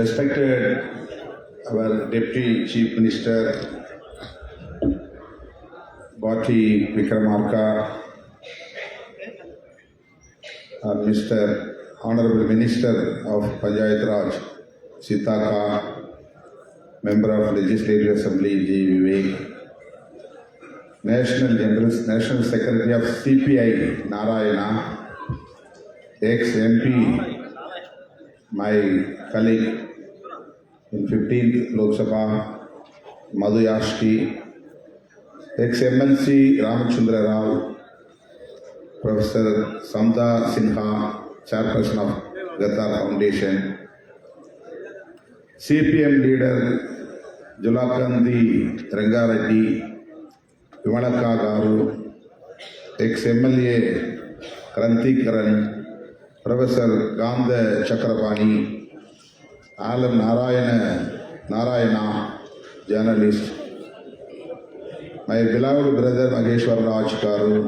respected our Deputy Chief Minister, Bhatti Vikramarka, uh, Mr. Honorable Minister of Panchayat Raj, Sitaka, Member of Legislative Assembly, G. Vivek, National General, National Secretary of CPI, Narayana, ex-MP, my colleague in 15th Lok Sabha, Madhu Yashki, ex-MLC Ramachandra Rao, Professor Samda Sinha, Chairperson of Gatar Foundation, CPM leader Julakandi Rangareddy, Vimalaka Garu, ex-MLA Kranti Karan, Professor Gandha Chakrapani, Alam Narayana, Narayana, journalist, my beloved brother Mageshwar Raj Garu,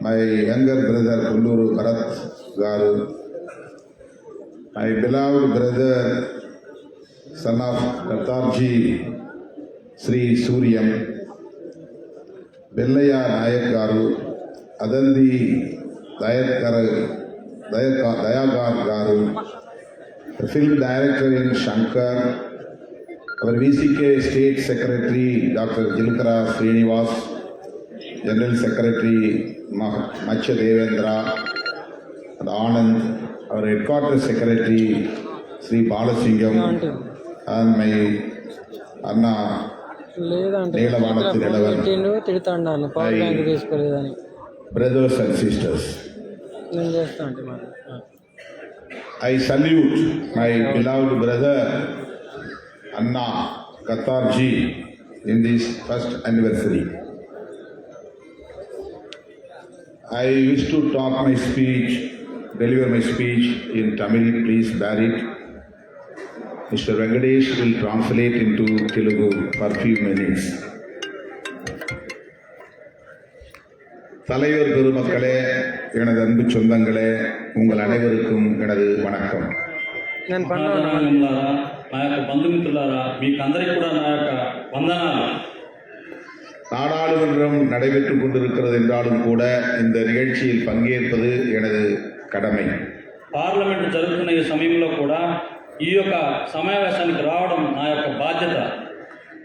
my younger brother Kulluru Bharat Garu, my beloved brother, son of Kartarji, Sri Suryam, Bellaya Nayak Garu, Adandi Dayakar, Dayaka- Dayagar Garu, the film director in Shankar, our VCK State Secretary Dr. Jilkara Srinivas, General Secretary Ma- Macha Devendra, and Anand, our headquarters secretary Sri Balasingam, and my Anna లేదంటే నీలవానతి నిలవన్. పెట్టిండు తిడతాడు నన్ను power bank తీసుకోలేదని brothers and sisters. నేను చేస్తా అంటే మరి I salute my beloved brother Anna Katarji in this first anniversary. I wish to talk my speech, deliver my speech in Tamil, please bear it. Mr. Venkatesh will translate into Telugu for few minutes. தலைவர் பெருமக்களே எனது அன்பு சொந்தங்களே உங்கள் அனைவருக்கும் எனது வணக்கம் నేను పన్ను సమాధానములారా నా యొక్క బంధుమిత్రులారా మీకు అందరికీ కూడా నా యొక్క వందనాలు நாடாளுமன்றம் நடைபெற்றுக் கொண்டிருக்கிறது என்றாலும் கூட இந்த நிகழ்ச்சியில் பங்கேற்பது எனது கடமை పార్లమెంట్ జరుగుతున్న ఈ సమయంలో కూడా ఈ యొక్క సమావేశానికి రావడం నా యొక్క బాధ్యత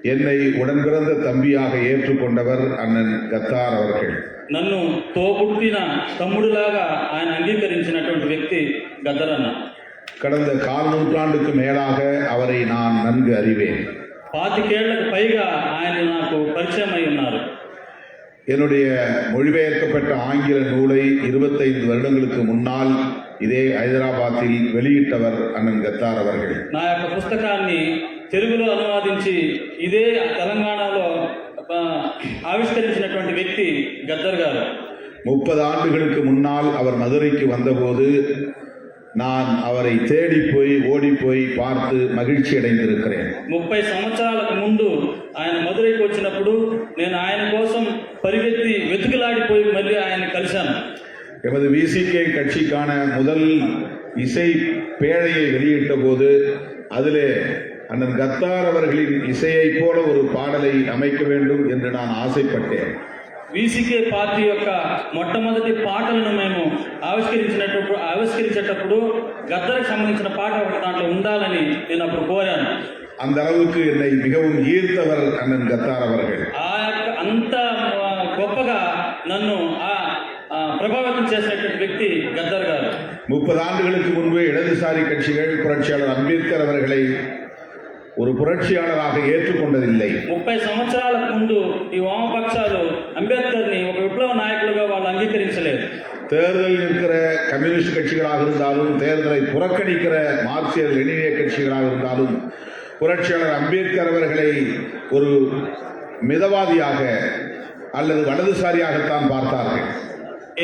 என்னை உடன் பிறந்த தம்பியாக ஏற்றுக்கொண்டவர் அண்ணன் கத்தார் அவர்கள் నన్ను తోబుట్టిన తమ్ముడిలాగా ఆయన అంగీకరించినటువంటి వ్యక్తి గద్దరన్న கடந்த கால் நூற்றாண்டுக்கு மேலாக அவரை நான் நன்கு அறிவேன் పాతికేళ్లకు పైగా ఆయన నాకు పరిచయం అయి ఉన్నారు என்னுடைய மொழிபெயர்க்கப்பட்ட ஆங்கில நூலை இருபத்தைந்து வருடங்களுக்கு முன்னால் இதே ஹைதராபாத்தில் வெளியிட்டவர் அண்ணன் கத்தார் அவர்கள் నా యొక్క పుస్తకాన్ని తెలుగులో అనువాదించి ఇదే తెలంగాణలో ఆ, ఆవిష్కరించినటువంటి వ్యక్తి గద్దర్ గారు முப்பது ஆண்டுகளுக்கு முன்னால் அவர் மதுரைக்கு வந்தபோது நான் அவரை தேடி போய் ஓடி போய் பார்த்து மகிழ்ச்சி அடைந்திருக்கிறேன் ముప్పై సంవత్సరాలకు ముందు ఆయన మధురైకి వచ్చినప్పుడు నేను ఆయన కోసం పరిగెత్తి వెతుకులాడిపోయి మళ్ళీ ఆయన కలిశాను எமது விசிகே கட்சிக்கான முதல் இசை பேழையை வெளியிட்ட போது அதிலே அண்ணன் கத்தார் அவர்களின் இசையைப் போல ஒரு பாடலை அமைக்க வேண்டும் என்று நான் ஆசைப்பட்டேன் వీసీకే పార్టీ యొక్క మొట్టమొదటి పాటలను మేము ఆవిష్కరించినప్పుడు ఆవిష్కరించేటప్పుడు గద్దరికి సంబంధించిన పాట ఒకటి దాంట్లో ఉండాలని నేను అప్పుడు కోరాను அந்த அளவுக்கு என்னை மிகவும் ஈர்த்தவர் அண்ணன் கத்தார் அவர்கள் ఆ యొక్క అంత ప్రభావితం చేసినటువంటి వ్యక్తి గద్దర్ గారు முப்பது ஆண்டுகளுக்கு முன்பு இடதுசாரி கட்சிகள் புரட்சியாளர் அம்பேத்கர் அவர்களை ஒரு புரட்சியாளராக ஏற்றுக்கொண்டதில்லை ముప్పై సంవత్సరాల ముందు ఈ వామపక్షాలు అంబేద్కర్ని ఒక విప్లవ నాయకులుగా వాళ్ళు అంగీకరించలేదు தேர்தல் நிற்கிற கம்யூனிஸ்ட் கட்சிகளாக இருந்தாலும் தேர்தலை புறக்கணிக்கிற மார்க்சியர் லெனினிய கட்சிகளாக இருந்தாலும் புரட்சியாளர் அம்பேத்கர் அவர்களை ஒரு மிதவாதியாக அல்லது வலதுசாரியாகத்தான் பார்த்தார்கள்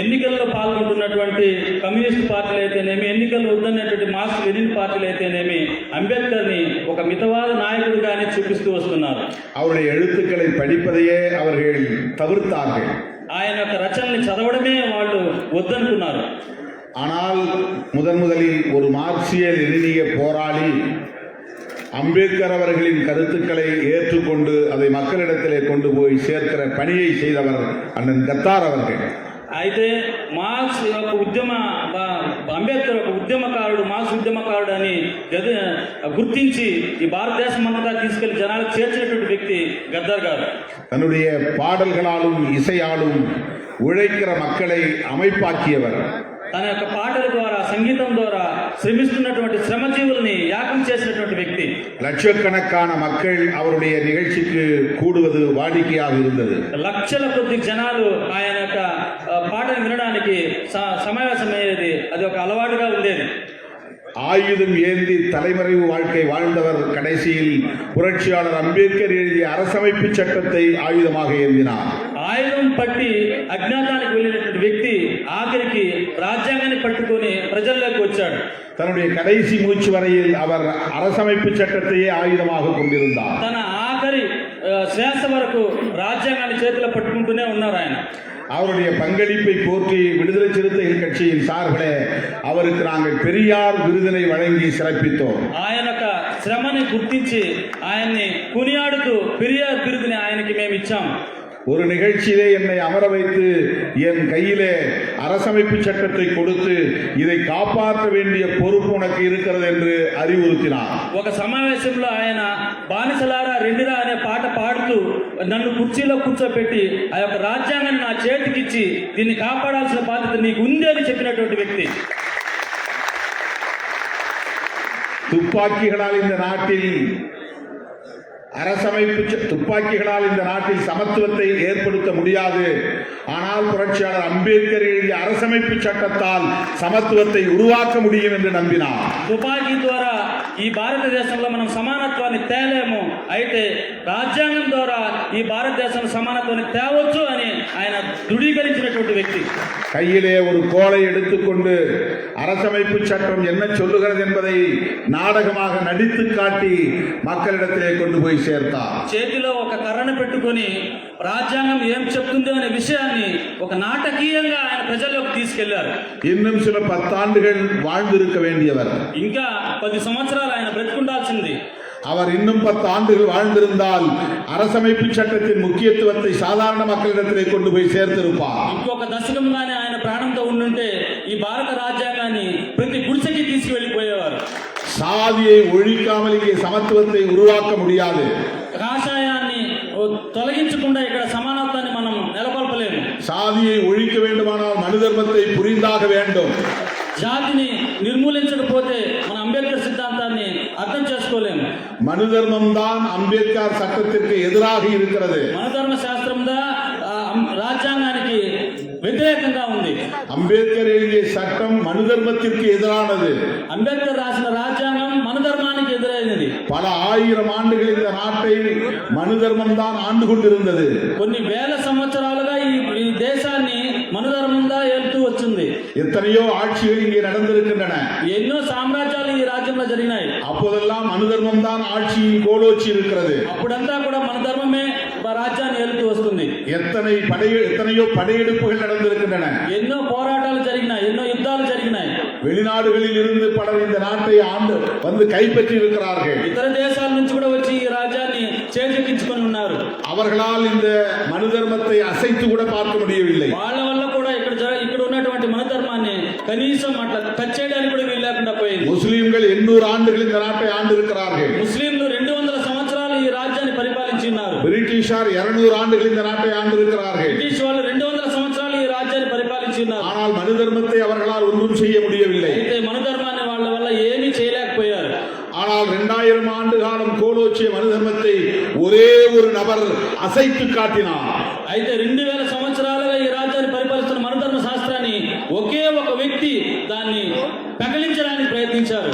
ఎన్నికల్లో పాల్గొంటున్నటువంటి కమ్యూనిస్ట్ పార్టీలు అయితేనేమి ఎన్నికల్లో వద్దనేటువంటి మార్క్స్ లెనిన్ పార్టీలు అయితేనేమి అంబేద్కర్ని ఒక మితవాద నాయకుడిగానే చూపిస్తూ వస్తున్నారు அவருடைய எழுத்துக்களை படிப்பதையே அவர்கள் தவிர்த்தார்கள் ఆయన యొక్క రచనల్ని చదవడమే వాళ్ళు వద్దనుకున్నారు ஆனால் முதன் முதலில் ஒரு மார்க்சிய லெனினிய போராளி அம்பேத்கர் அவர்களின் கருத்துக்களை ஏற்றுக்கொண்டு அதை மக்களிடத்திலே கொண்டு போய் சேர்க்கிற பணியை செய்தவர் அண்ணன் கத்தார் அவர்கள் అయితే మార్క్స్ యొక్క ఉద్యమ బ- అంబేద్కర్ ఒక ఉద్యమకారుడు మార్క్స్ ఉద్యమకారుడు అని గది గుర్తించి ఈ భారతదేశం అంతటా తీసుకెళ్లి జనాలకు చేర్చినటువంటి వ్యక్తి గద్దర్ గారు தன்னுடைய பாடல்களாலும் இசையாலும் உழைக்கிற மக்களை அமைப்பாக்கியவர் తన యొక్క పాటల ద్వారా సంగీతం ద్వారా శ్రమిస్తున్నటువంటి శ్రమజీవుల్ని యాగం చేసినటువంటి వ్యక్తి லட்சக்கணக்கான மக்கள் அவருடைய நிகழ்ச்சிக்கு கூடுவது வாடிக்கையாக இருந்தது లక్షల కొద్ది జనాలు ఆయన యొక్క ఆ, పాటను వినడానికి స- సమావేశమయ్యేది అది ఒక అలవాటుగా ఉండేది ஆயுதம் ஏந்தி தலைமறைவு வாழ்க்கை வாழ்ந்தவர் கடைசியில் புரட்சியாளர் அம்பேத்கர் எழுதிய அரசமைப்பு சட்டத்தை ஆயுதமாக ஏந்தினார் ఆయుధం పట్టి అజ్ఞాతానికి వెళ్ళినటువంటి వ్యక్తి ఆఖరికి రాజ్యాంగాన్ని పట్టుకొని ప్రజల్లోకి వచ్చాడు தன்னுடைய கடைசி மூச்சு வரையில் அவர் அரசமைப்பு சட்டத்தையே ஆயுதமாக கொண்டிருந்தார் తన ఆఖరి ఆ, శ్వాస వరకు రాజ్యాంగాన్ని చేతిలో పట్టుకుంటూనే ఉన్నారు ఆయన அவருடைய பங்களிப்பை போற்றி விடுதலை சிறுத்தைகள் கட்சியின் சார்பிலே அவருக்கு நாங்கள் பெரியார் விருதினை வழங்கி சிறப்பித்தோம் ఆయన యొక్క శ్రమని గుర్తించి ఆయన్ని కునియాడుతూ పెరియార్ బిరుదుని ఆయనకి మేము ఇచ్చాం ஒரு நிகழ்ச்சியிலே என்னை அமர வைத்து என் கையிலே அரசமைப்பு சட்டத்தை கொடுத்து இதை காப்பாற்ற வேண்டிய பொறுப்பு உனக்கு இருக்கிறது என்று அறிவுறுத்தினார் ఒక సమావేశంలో ఆయన బానిసలారా రెండిరా అనే పాట పాడుతూ నన్ను కుర్చీలో కూర్చోపెట్టి ఆ యొక్క రాజ్యాంగాన్ని నా చేతికిచ్చి దీన్ని కాపాడాల్సిన బాధ్యత నీకు ఉంది అని చెప్పినటువంటి వ్యక్తి துப்பாக்கிகளால் இந்த நாட்டில் அரசமைப்பு ச- துப்பாக்கிகளால் இந்த நாட்டில் சமத்துவத்தை ஏற்படுத்த முடியாது ஆனால் புரட்சியாளர் அம்பேத்கர் எழுதிய அரசமைப்பு சட்டத்தால் சமத்துவத்தை உருவாக்க முடியும் என்று நம்பினார் తుపాకీ ద్వారా ఈ భారతదేశంలో మనం సమానత్వాన్ని తేలేము అయితే రాజ్యాంగం ద్వారా ఈ భారతదేశంలో సమానత్వాన్ని తేవచ్చు అని ఆయన దృఢీకరించినటువంటి వ్యక్తి கையிலே ஒரு கோலை எடுத்துக்கொண்டு அரசமைப்பு சட்டம் என்ன சொல்லுகிறது என்பதை நாடகமாக நடித்து காட்டி மக்களிடத்திலே கொண்டு போய் சேர்த்தார் చేతిలో ఒక కర్రను పెట్టుకొని రాజ్యాంగం ఏం చెప్తుంది అనే విషయాన్ని ఒక నాటకీయంగా ఆయన ప్రజల్లోకి తీసుకెళ్లారు இன்னும் சில பத்தாண்டுகள் வாழ்ந்திருக்க வேண்டியவர் ఇంకా పది సంవత్సరాలు ఆయన బ్రతికుండాల్సింది அவர் இன்னும் பத்து ஆண்டுகள் வாழ்ந்திருந்தால் அரசமைப்பு சட்டத்தின் முக்கியத்துவத்தை சாதாரண மக்களிடத்திலே கொண்டு போய் சேர்த்திருப்பார் ఇంకొక దశకంగానే ఆయన ప్రాణంతో ఉండుంటే ఈ భారత రాజ్యాంగాన్ని ప్రతి గుడిసెకి తీసుకువెళ్ళిపోయేవారు சாதியை ஒழிக்காமல் இங்கே சமத்துவத்தை உருவாக்க முடியாது కాషాయాన్ని ఓ తొలగించకుండా ఇక్కడ సమానత్వాన్ని మనం నెలకొల్పలేము சாதியை ஒழிக்க வேண்டுமானால் மனு தர்மத்தை புரிந்தாக வேண்டும் జాతిని నిర్మూలించకపోతే మన అంబేద్కర్ సిద్ధాంతాన్ని అర్థం చేసుకోలేము மனு தர்மம் தான் அம்பேத்கர் சட்டத்திற்கு எதிராக இருக்கிறது మనధర్మ శాస్త్రంగా ఆ, రాజ్యాంగానికి వ్యతిరేకంగా ఉంది அம்பேத்கர் எழுதிய சட்டம் மனு தர்மத்திற்கு எதிரானது అంబేద్కర్ రాసిన రాజ్యాంగం మన ధర్మానికి ఎదురైనది பல ஆயிரம் ஆண்டுகள் இந்த நாட்டை மனு தர்மம் தான் ஆண்டு கொண்டிருந்தது కొన్ని వేల సంవత్సరాలుగా ఈ ఈ దేశాన్ని మనధర్మంగా ఏలుతూ వచ్చింది எத்தனையோ ஆட்சிகள் இங்கே நடந்திருக்கின்றன ఎన్నో సామ్రాజ్యాలు ఈ రాజ్యంలో జరిగినాయి அப்போதெல்லாம் மனு தர்மம் தான் ஆட்சியின் கோலோச்சி இருக்கிறது అప్పుడంతా కూడా మన ధర్మమే మా రాజ్యాన్ని ఏలుతూ వస్తుంది எத்தனை படை எத்தனையோ படையெடுப்புகள் நடந்திருக்கின்றன ఎన్నో పోరాటాలు జరిగినాయి ఎన్నో యుద్ధాలు జరిగినాయి வெளிநாடுகளில் இருந்து பலர் இந்த நாட்டை ஆண்டு வந்து கைப்பற்றி இருக்கிறார்கள் ఇతర దేశాల నుంచి కూడా వచ్చి ఈ రాజ్యాన్ని చేజెక్కించుకొని ఉన్నారు அவர்களால் இந்த மனு தர்மத்தை அசைத்து கூட பார்க்க முடியவில்லை వాళ్ళ కనీసం అట్లా టచ్ చేయడానికి కూడా వీలు లేకుండా పోయింది முஸ்லிம்கள் எண்ணூறு ஆண்டுகள் இந்த நாட்டை ஆண்டு இருக்கிறார்கள் ముస్లింలు రెండు వందల సంవత్సరాలు ఈ రాజ్యాన్ని పరిపాలించి ఉన్నారు பிரிட்டிஷார் இருநூறு ஆண்டுகள் இந்த நாட்டை ஆண்டு இருக்கிறார்கள் బ్రిటిష్ వాళ్ళు రెండు వందల సంవత్సరాలు ఈ రాజ్యాన్ని పరిపాలించి ఉన్నారు ஆனால் மனு தர்மத்தை அவர்களால் ஒன்றும் செய்ய முடியவில்லை అయితే మన ధర్మాన్ని వాళ్ళ వల్ల ఏమీ చేయలేకపోయారు ஆனால் இரண்டாயிரம் ஆண்டு காலம் கோலோச்சிய மனு தர்மத்தை ஒரே ஒரு நபர் அசைத்து காட்டினார் అయితే రెండు వేల పెకలించడానికి ప్రయత్నించారు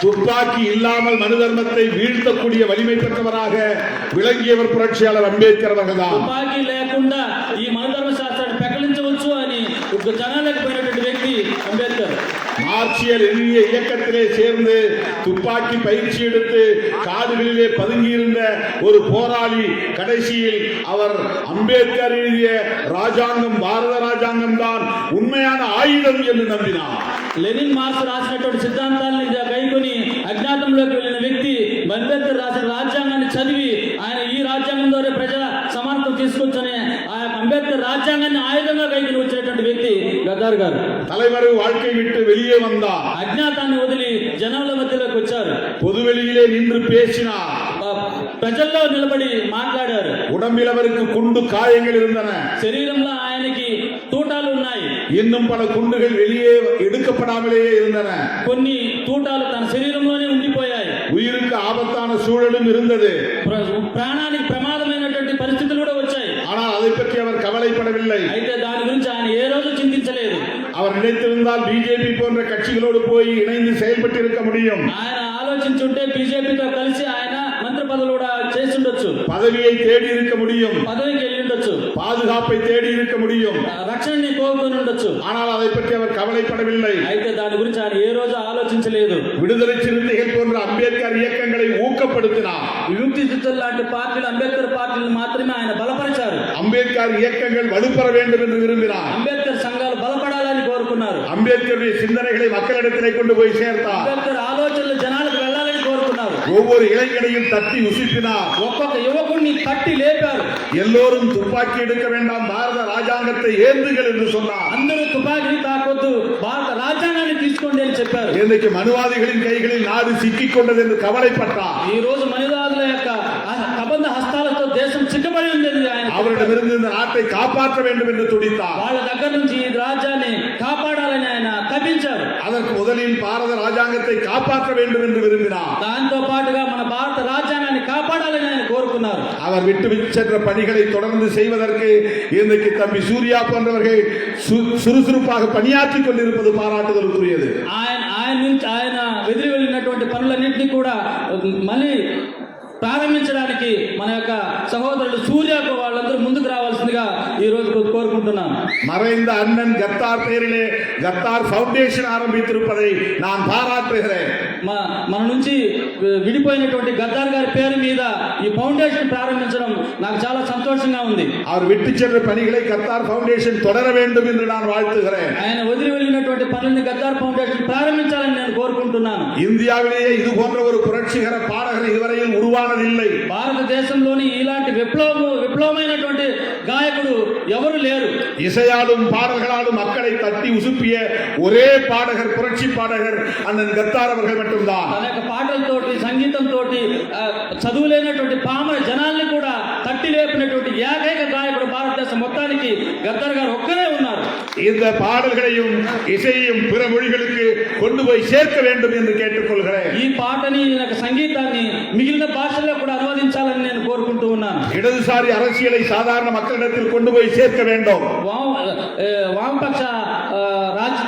துப்பாக்கி இல்லாமல் மனு தர்மத்தை வீழ்த்தக்கூடிய வலிமை பெற்றவராக விளங்கியவர் புரட்சியாளர் அம்பேத்கர் அவர்கள்தான் తుపాకీ లేకుండా ఈ మన ధర్మ శాస్త్రాన్ని పెకలించవచ్చు అని ఒక జనాలకు పోయినటువంటి వ్యక్తి అంబేద్కర్ மார்க்சிய லெனினிய இயக்கத்திலே சேர்ந்து துப்பாக்கி பயிற்சி எடுத்து காடுகளிலே பதுங்கியிருந்த ஒரு போராளி கடைசியில் அவர் அம்பேத்கர் எழுதிய ராஜாங்கம் பாரத ராஜாங்கம் தான் உண்மையான ஆயுதம் என்று நம்பினார் లెనిన్ మార్క్స్ రాసినటువంటి సిద్ధాంతాలను గైకొని అజ్ఞాతంలోకి వెళ్ళిన వ్యక్తి రాజ్యాంగాన్ని ఆయుధంగా కైకొని వచ్చినటువంటి వ్యక్తి గద్దార్ గారు தலைவர் வாழ்க்கை விட்டு வெளியே வந்தார் అజ్ఞాతాన్ని వదిలి జనాల మధ్యలోకి వచ్చారు பொதுவெளியிலே நின்று பேசினார் ఆ ప్రజల్లో నిలబడి మాట్లాడారు உடம்பில் அவருக்கு குண்டு காயங்கள் இருந்தன శరీరంలో ఆయనకి తూటాలు ఉన్నాయి இன்னும் பல குண்டுகள் வெளியே எடுக்கப்படாமலேயே இருந்தன కొన్ని తూటాలు తన శరీరంలోనే ఉండిపోయాయి உயிருக்கு ஆபத்தான சூழலும் இருந்தது ప్ర- ప్రాణానికి ప్రమాదమైనటువంటి పరిస్థితులు కూడా వచ్చాయి ஆனால் அதை பற்றி அவர் கவலைப்படவில்லை అయితే దాని గురించి ఆయన ఏ రోజు చింతించలేదు அவர் நினைத்திருந்தால் பிஜேபி போன்ற கட்சிகளோடு போய் இணைந்து செயல்பட்டு இருக்க முடியும் ఆయన ఆలోచించుంటే బీజేపీతో కలిసి ఆయన మంత్రి పదవులు కూడా చేస్తుండొచ్చు பதவியை தேடி இருக்க முடியும் పదవికి వెళ్ళి ఉండొచ్చు பாதுகாப்பை தேடி இருக்க முடியும் ఆ రక్షణని కోరుకొని ఉండొచ్చు ஆனால் அதை பற்றி அவர் கவலைப்படவில்லை అయితే దాని గురించి ఆయన ఏ రోజు ఆలోచించలేదు விடுதலை சிறுத்தைகள் போன்ற அம்பேத்கர் இயக்கங்களை ஊக்கப்படுத்தினார் విముక్తి చిత్తులు లాంటి పార్టీలు అంబేద్కర్ పార్టీలు మాత్రమే ఆయన బలపరిచారు அம்பேத்கர் இயக்கங்கள் வலுப்பெற வேண்டும் என்று விரும்பினார் అంబేద్కర్ సంఘాలు బలపడాలని కోరుకున్నారు அம்பேத்கருடைய சிந்தனைகளை மக்களிடத்திலே கொண்டு போய் சேர்த்தார் అంబేద్కర్ ఆలోచనలు జనాలకు వెళ్ళాలని కోరుకున్నారు ஒவ்வொரு இளைஞனையும் தட்டி உசுப்பினார் ఒక్కొక్క యువకుడిని తట్టి లేపారు எல்லோரும் துப்பாக்கி எடுக்க வேண்டாம் பாரத ராஜாங்கத்தை ஏந்துங்கள் என்று சொன்னார் అందరూ తుపాకీని తాకొద్దు భారత రాజ్యాంగాన్ని తీసుకోండి అని చెప్పారు இன்றைக்கு மனுவாதிகளின் கைகளில் நாடு சிக்கிக் கொண்டது என்று கவலைப்பட்டார் ఈ రోజు మనిదాదుల యొక్క ఆ కబంధ హస్తాలతో దేశం చిక్కబడి ఉంది ఆయన அவரிடமிருந்து இந்த நாட்டை காப்பாற்ற வேண்டும் என்று துடித்தார் వాళ్ళ దగ్గర నుంచి ఈ రాజ్యాన్ని కాపాడాలని ఆయన తప్పించారు அதற்கு முதலில் பாரத ராஜாங்கத்தை காப்பாற்ற வேண்டும் என்று விரும்பினார் దాంతో పాటుగా మన భారత రాజ్యాంగాన్ని కాపాడాలని ఆయన కోరుకున్నారు அவர் விட்டு விட்டு சென்ற பணிகளை தொடர்ந்து செய்வதற்கு இன்றைக்கு தம்பி சூர்யா போன்றவர்கள் சு- சுறுசுறுப்பாக பணியாற்றிக் கொண்டிருப்பது பாராட்டுதலுக்குரியது ఆయన ఆయన నుంచి ఆయన వెదిరి వెళ్ళినటువంటి పనులన్నింటినీ కూడా మళ్ళీ ప్రారంభించడానికి మన యొక్క సహోదరుడు సూర్యకు వాళ్ళందరూ ముందుకు రావాల్సిందిగా ఈ రోజు కో- కోరుకుంటున్నాను மறைந்த அண்ணன் கத்தார் பெயரிலே கத்தார் ஃபவுண்டேஷன் ஆரம்பித்திருப்பதை நான் பாராட்டுகிறேன் మన మన నుంచి వి- విడిపోయినటువంటి గద్దార్ గారి పేరు మీద ఈ ఫౌండేషన్ ప్రారంభించడం నాకు చాలా సంతోషంగా ఉంది அவர் விட்டு சென்ற பணிகளை கத்தார் ஃபவுண்டேஷன் தொடர வேண்டும் என்று நான் வாழ்த்துகிறேன் ఆయన వదిలి వెళ్ళినటువంటి పనులని గద్దార్ ఫౌండేషన్ ప్రారంభించాలని నేను కోరుకుంటున్నాను இந்தியாவிலேயே இது போன்ற ஒரு புரட்சிகர பாடகர் இதுவரையில் உருவானதில்லை భారతదేశంలోని ఇలాంటి విప్లవం విప్లవమైనటువంటి గాయకుడు ఎవరు లేరు இசையாலும் பாடல்களாலும் மக்களை தட்டி உசுப்பிய ஒரே பாடகர் புரட்சி பாடகர் அண்ணன் கத்தார் அவர்கள் மட்டும்தான் తన యొక్క పాటలతోటి సంగీతంతో చదువు లేనటువంటి పామర జనాల్ని కూడా తట్టి లేపినటువంటి ఏకైక గాయకుడు భారతదేశం మొత్తానికి గద్దర్ గారు ఒక్కరే ఉన్నారు இந்த பாடல்களையும் இசையையும் பிற மொழிகளுக்கு கொண்டு போய் சேர்க்க வேண்டும் என்று கேட்டுக்கொள்கிறேன் ఈ పాటని ఈ యొక్క సంగీతాన్ని మిగిలిన భాషల్లో కూడా అనువదించాలని నేను కోరుకుంటూ ఉన్నాను இடதுசாரி அரசியலை சாதாரண மக்களிடத்தில் கொண்டு போய் சேர்க்க வேண்டும் వామ ఏ, వామపక్ష ఆ, రాజ్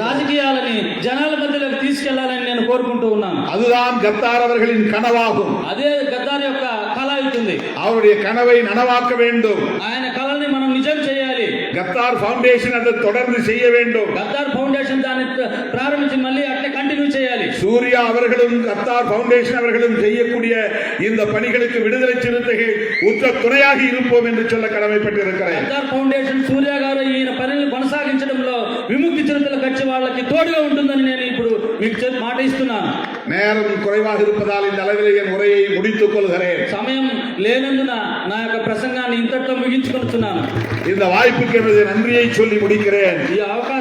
రాజకీయాలని జనాల మధ్యలోకి తీసుకెళ్లాలని నేను కోరుకుంటూ ఉన్నాను அதுதான் கத்தார் அவர்களின் கனவாகும் అదే గద్దార్ యొక్క కళ అవుతుంది அவருடைய கனவை நனவாக்க வேண்டும் ఆయన కళని మనం నిజం చేయాలి கத்தார் ஃபவுண்டேஷன் அதை தொடர்ந்து செய்ய வேண்டும் గద్దార్ ఫౌండేషన్ దాన్ని ప్ర- ప్రారంభించి మళ్ళీ అట్లే కంటిన్యూ చేయాలి சூர்யா அவர்களும் கத்தார் ஃபவுண்டேஷன் அவர்களும் செய்யக்கூடிய இந்த பணிகளுக்கு விடுதலை சிறுத்தைகள் உற்ற துணையாக இருப்போம் என்று சொல்ல கடமைப்பட்டிருக்கிறேன் గద్దార్ ఫౌండేషన్ సూర్య గారు ఈయన పనిని కొనసాగించడంలో విముక్తి చిరుతల ఖర్చు వాళ్ళకి తోడుగా ఉంటుందని నేను ఇప్పుడు మీకు చెప్- మాట ఇస్తున్నాను நேரம் குறைவாக இருப்பதால் இந்த அளவிலே என் உரையை முடித்துக் கொள்கிறேன் సమయం లేనందున నా యొక్క ప్రసంగాన్ని ఇంతటితో ముగించుకొనుచున్నాను இந்த வாய்ப்புக்கு எனது நன்றியை சொல்லி முடிக்கிறேன் ఈ అవకాశానికి నేను వందనాలు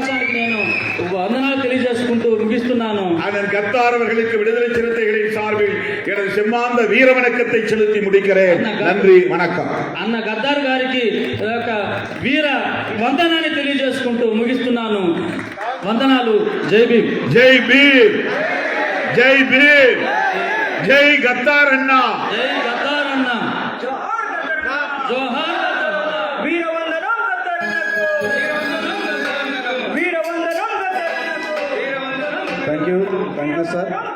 తెలియజేసుకుంటూ ముగిస్తున్నాను அண்ணன் கத்தார் அவர்களுக்கு விடுதலை சிறுத்தைகளின் சார்பில் எனது செம்மாந்த வீர வணக்கத்தை செலுத்தி முடிக்கிறேன் நன்றி வணக்கம் అన్న గద్దార్ గారికి ఒక వీర వందనాన్ని తెలియజేసుకుంటూ ముగిస్తున్నాను వందనాలు జై భీమ్ ஜெய் பீம் ஜெய் பீம் ஜெய் கத்தார் அண்ணா జై గద్దార్ అన్న sir.